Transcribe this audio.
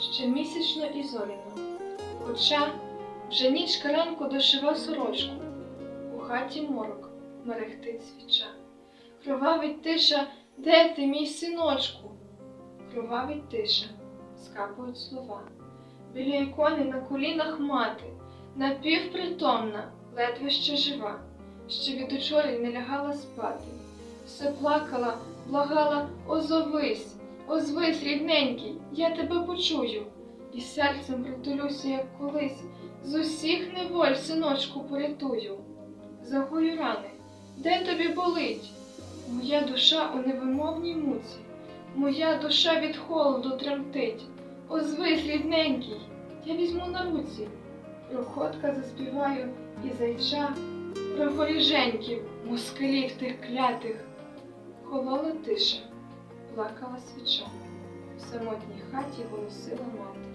ще місячно і зоряно. Хоча вже ніч ранку дошива сорочку, у хаті морок мерехтить свіча. Кровавить тиша, де ти, мій синочку? Кровавить тиша, скапують слова. Біля ікони на колінах мати, напівпритомна, ледве ще жива, ще від учорі не лягала спати. Все плакала, благала, озовись, озвись, рідненький, я тебе почую, і серцем притулюся, як колись, з усіх неволь, синочку, порятую. Загою рани, де тобі болить? Моя душа у невимовній муці, моя душа від холоду тремтить. Озвись, рідненький, я візьму на руці. Проходка заспіваю і зайча, про воріженьків, москалів тих клятих. Холола тиша, плакала свіча, в самотній хаті голосила мати.